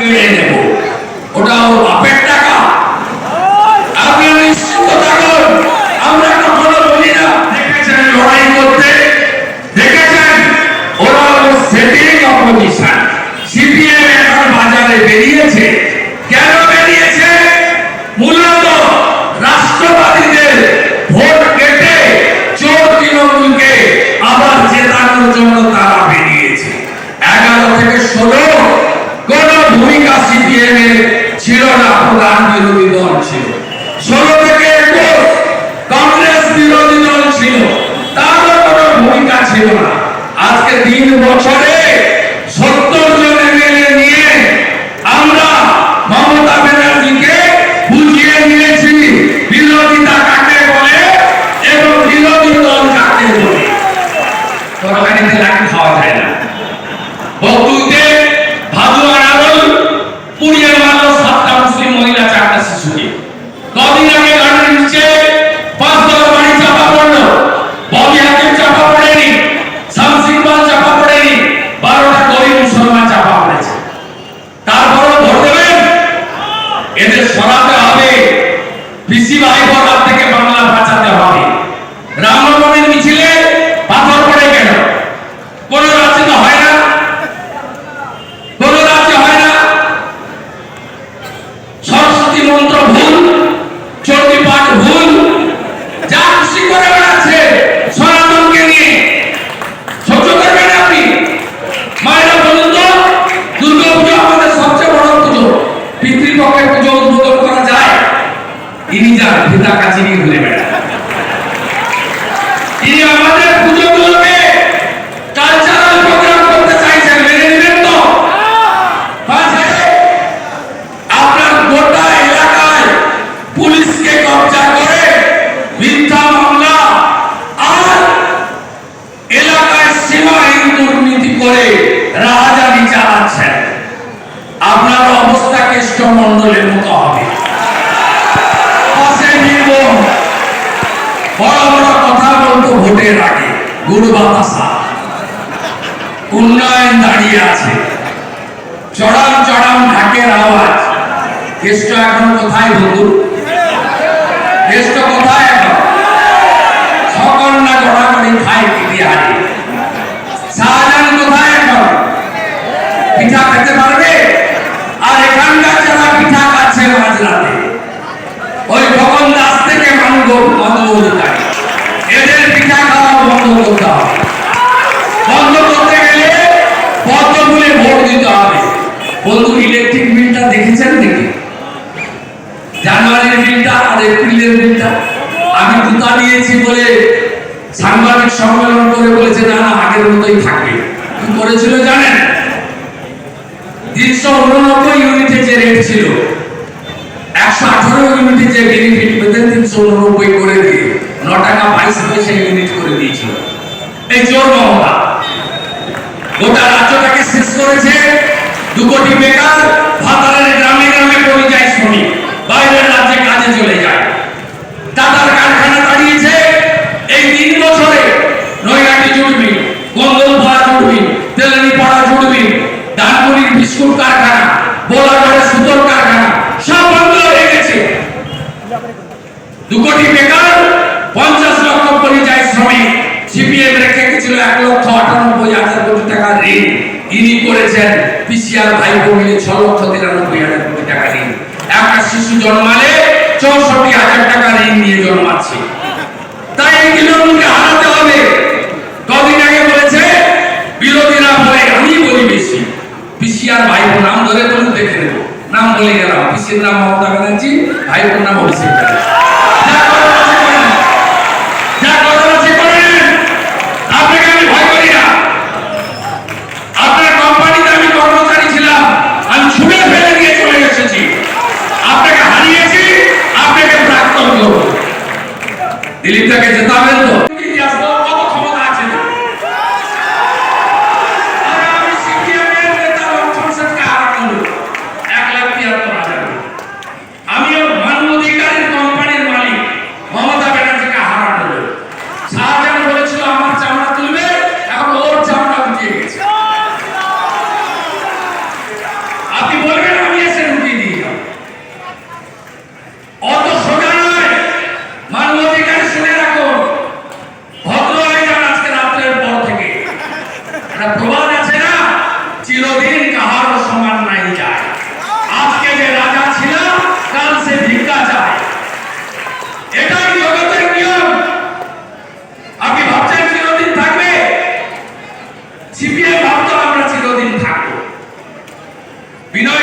কেড়ে নেব। ওটা ওর বাপের টাকা। আপনি নিশ্চিত থাকুন। আমরা কখনো বলি না, দেখেছেন লড়াই করতে? দেখেছেন? ওরা সেটিং অপোজিশন সিপিএম এখন বাজারে বেরিয়েছে। ছিল। ষোলো থেকে একুশ কংগ্রেস বিরোধী দল ছিল। তারও কোনো ভূমিকা ছিল না। আজকে তিন বছরে সত্তর জন এমএলএ নিয়ে আমরা মমতা ব্যানার্জিকে বুঝিয়ে নিয়েছি, বিরোধিতা কাকে বলে এবং বিরোধী দল কাকে বলে। তরকারিতে লাঠি খাওয়া যায় না। বকতুতে পিসি ভাই থেকে বাংলা ভাষাতে হবে। রামনবমীর মিছিলে পাথর পড়ে গেল কোন রাজ্যে তো হয় না কোন রাজ্যে হয় না সরস্বতী মন্ত্র ভুল চণ্ডী পাঠ ভুল যা খুশি করে বেড়াচ্ছে সনাতনকে নিয়ে সহ্য করবেন আপনি মায়েরা বলুন তো দুর্গা পুজো আমাদের সবচেয়ে বড় পুজো পিতৃপক্ষের পুজো উদ্বোধন করা যায় যান পিতা নিয়ে ঘুরে বেড়ায়। আমাদের গুরু বাতাসা উন্নয়ন দাঁড়িয়ে আছে। চড়াম চড়াম ঢাকের আওয়াজ। কেষ্ট এখন কোথায় বন্ধু? বন্ধু ইলেকট্রিক বিলটা দেখেছেন নাকি? জানুয়ারির বিলটা আর এপ্রিলের বিলটা আমি দুটা দিয়েছি বলে সাংবাদিক সম্মেলন করে বলেছে, না না, আগের মতোই থাকবে। কি করেছিল জানেন? তিনশো উননব্বই ইউনিটে যে রেট ছিল, একশো আঠারো ইউনিটে যে বেনিফিট পেতেন, তিনশো উননব্বই করে দিয়ে ন টাকা বাইশ পয়সা ইউনিট করে দিয়েছিল। এই জোর মমতা গোটা রাজ্যটাকে শেষ করেছে। দু কোটি বেকার, ভাতারের গ্রামে গ্রামে পরিযায়ী শ্রমিক, বাইরের রাজ্যে কাজে চলে যায়। টাটার কারখানা দাঁড়িয়েছে, এই তিন বছরে নৈরাটি জুড়বি গঙ্গলপাড়া জুড়বি তেলানিপাড়া জুড়বি ডানকুনির বিস্কুট কারখানা বোলাগড়ের সুতোর কারখানা, সব বন্ধ হয়ে গেছে। দু কোটি বেকার, পঞ্চাশ লক্ষ পরিযায়ী শ্রমিক, সিপিএম রেখে গেছিল এক লক্ষ আটানব্বই হাজার কোটি টাকা ঋণ। ইনি করেছেন পিসিআর ভাই মিলে ছ লক্ষ তিরানব্বই হাজার কোটি টাকা ঋণ। একটা শিশু জন্মালে চৌষট্টি হাজার টাকা ঋণ নিয়ে জন্মাচ্ছে। তাই এই তৃণমূলকে হারাতে হবে। কদিন আগে বলেছে, বিরোধীরা বলে, আমি বলি বেশি। পিসিআর ভাই নাম ধরে বলুন, দেখে নেব। নাম বলে গেলাম। পিসির নাম মমতা ব্যানার্জি ভাই নাম অভিষেক ব্যানার্জি যা করার আছে করেন। যা করার আছে করেন। আপনাকে আমি ভয় করি না। আপনার কোম্পানিতে আমি কর্মচারী ছিলাম। আমি ছুঁড়ে ফেলে দিয়ে চলে এসেছি। প্রাক্তন দিলীপটাকে জেতাবেন তো? বিনয়